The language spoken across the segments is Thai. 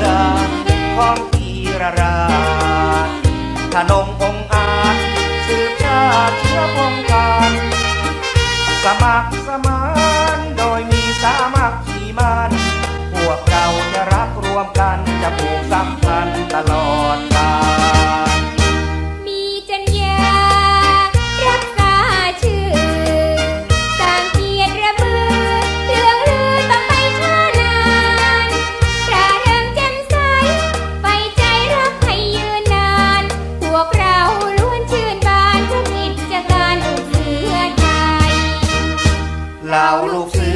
ือของพีระราชขนงองอาจสืบชาติเชื้อพงการสมัครสมา เหล่าลูกเสื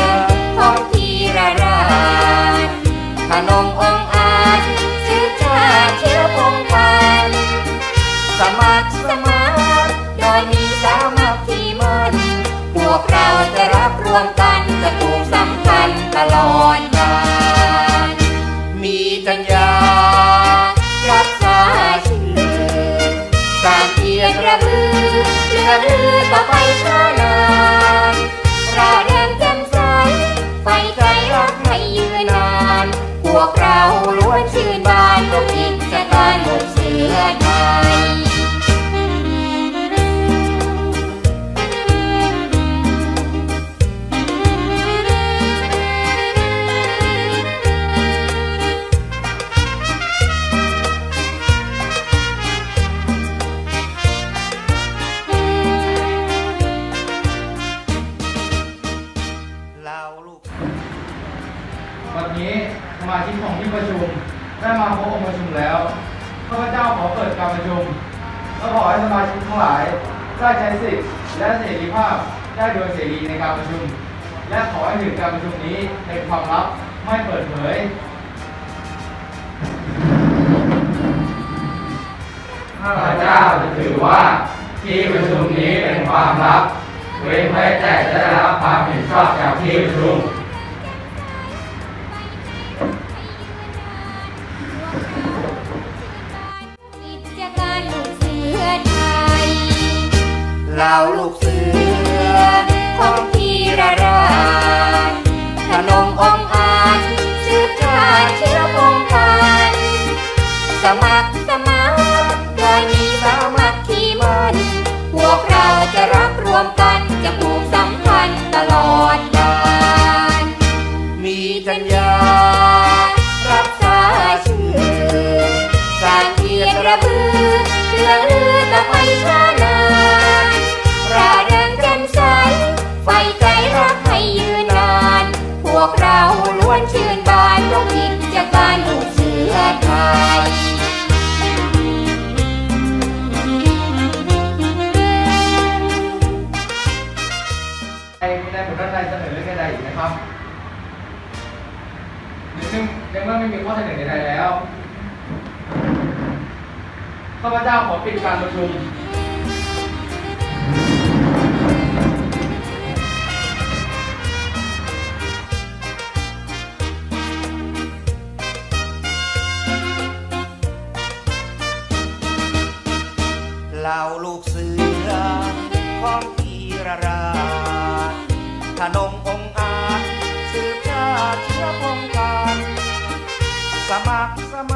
อของพีระราชขนงองอาจสืบชาเชื้อพงพันสมัครสมานโดยมีสามัคคีมันพวกเราจะรักรวมกันจะผูกสัมพันธ์ตลอดกาลมีจัญญารักษาชื่อสร้างเกียรระบือเรือลือต่อไปช้านาน วันนี้สมาชิกของที่ประชุมได้มาพบองค์ประชุมแล้วข้าพเจ้าขอเปิดการประชุมและขอให้สมาชิกทั้งหลายได้ใช้สิทธิและเสรีภาพได้โดยเสรีในการประชุม และขอให้ถือการประชุมนี้เป็นความลับไม่เปิดเผยข้าพเจ้าจะถือว่าที่ประชุมนี้เป็นความลับเว้นไว้แต่จะได้รับความเห็นชอบจากที่ประชุม เหล่าลูกเสือของพีระราชขนงองอาจสืบชาติเชื้อพงพันสมัครสมานโดยมีสามัคคีมันพวกเราจะรักรวมกันจะผูกสัมพันธ์ตลอดกาลมีจัญญารัก ใครคุณนผมท่านใดเสนอเรื่องใดอีกนะครับซึ่งในเมื่อไม่มีข้อเสนอใดแล้วข้าพเจ้าขอปิดการประชุมเหล่าลูกเสือของพีรรา ทนงองอาจสืบชาติเชื้อพงกันสมัครสมา